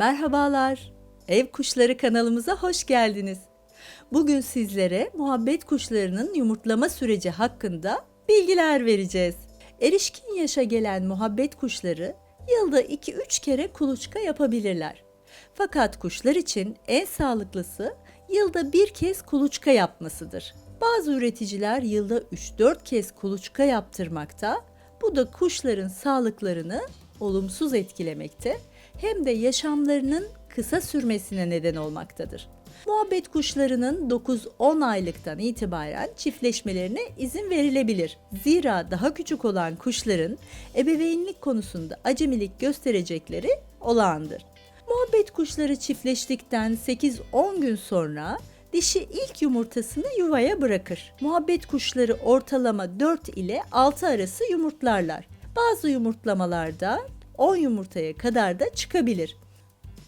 Merhabalar. Ev Kuşları kanalımıza hoş geldiniz. Bugün sizlere muhabbet kuşlarının yumurtlama süreci hakkında bilgiler vereceğiz. Erişkin yaşa gelen muhabbet kuşları yılda 2-3 kere kuluçka yapabilirler. Fakat kuşlar için en sağlıklısı yılda bir kez kuluçka yapmasıdır. Bazı üreticiler yılda 3-4 kez kuluçka yaptırmakta. Bu da kuşların sağlıklarını olumsuz etkilemekte hem de yaşamlarının kısa sürmesine neden olmaktadır. Muhabbet kuşlarının 9-10 aylıktan itibaren çiftleşmelerine izin verilebilir. Zira daha küçük olan kuşların ebeveynlik konusunda acemilik gösterecekleri olağandır. Muhabbet kuşları çiftleştikten 8-10 gün sonra dişi ilk yumurtasını yuvaya bırakır. Muhabbet kuşları ortalama 4 ile 6 arası yumurtlarlar. Bazı yumurtlamalarda 10 yumurtaya kadar da çıkabilir.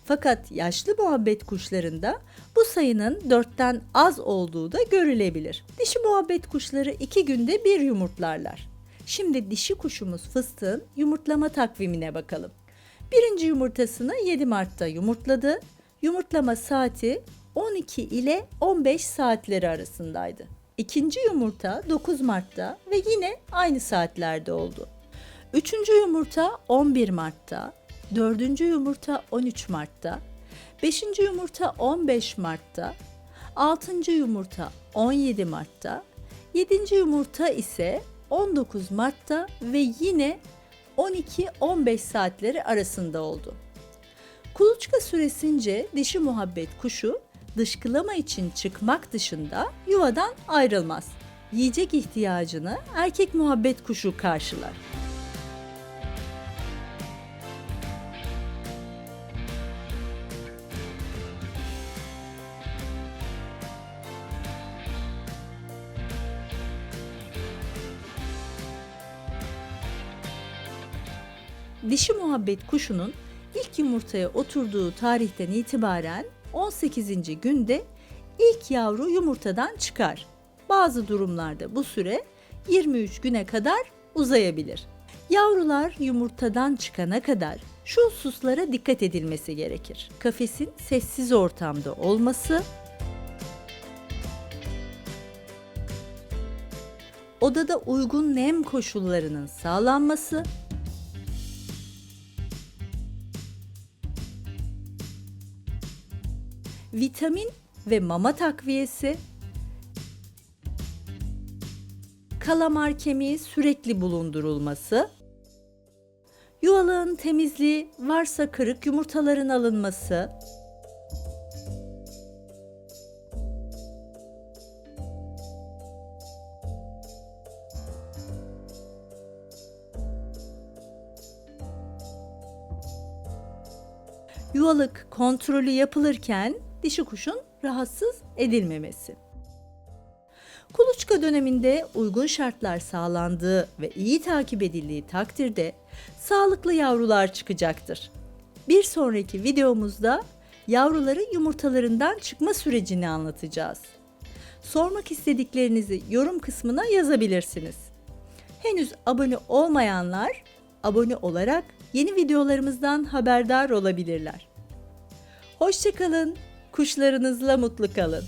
Fakat yaşlı muhabbet kuşlarında bu sayının 4'ten az olduğu da görülebilir. Dişi muhabbet kuşları 2 günde bir yumurtlarlar. Şimdi dişi kuşumuz fıstığın yumurtlama takvimine bakalım. Birinci yumurtasını 7 Mart'ta yumurtladı. Yumurtlama saati 12 ile 15 saatleri arasındaydı. İkinci yumurta 9 Mart'ta ve yine aynı saatlerde oldu. Üçüncü yumurta 11 Mart'ta, dördüncü yumurta 13 Mart'ta, beşinci yumurta 15 Mart'ta, altıncı yumurta 17 Mart'ta, yedinci yumurta ise 19 Mart'ta ve yine 12-15 saatleri arasında oldu. Kuluçka süresince dişi muhabbet kuşu dışkılama için çıkmak dışında yuvadan ayrılmaz. Yiyecek ihtiyacını erkek muhabbet kuşu karşılar. Dişi muhabbet kuşunun ilk yumurtaya oturduğu tarihten itibaren 18. günde ilk yavru yumurtadan çıkar. Bazı durumlarda bu süre 23 güne kadar uzayabilir. Yavrular yumurtadan çıkana kadar şu hususlara dikkat edilmesi gerekir. Kafesin sessiz ortamda olması, odada uygun nem koşullarının sağlanması, vitamin ve mama takviyesi, kalamar kemiği sürekli bulundurulması, yuvalığın temizliği, varsa kırık yumurtaların alınması, yuvalık kontrolü yapılırken dişi kuşun rahatsız edilmemesi. Kuluçka döneminde uygun şartlar sağlandığı ve iyi takip edildiği takdirde sağlıklı yavrular çıkacaktır. Bir sonraki videomuzda yavruların yumurtalarından çıkma sürecini anlatacağız. Sormak istediklerinizi yorum kısmına yazabilirsiniz. Henüz abone olmayanlar abone olarak yeni videolarımızdan haberdar olabilirler. Hoşçakalın, kuşlarınızla mutlu kalın.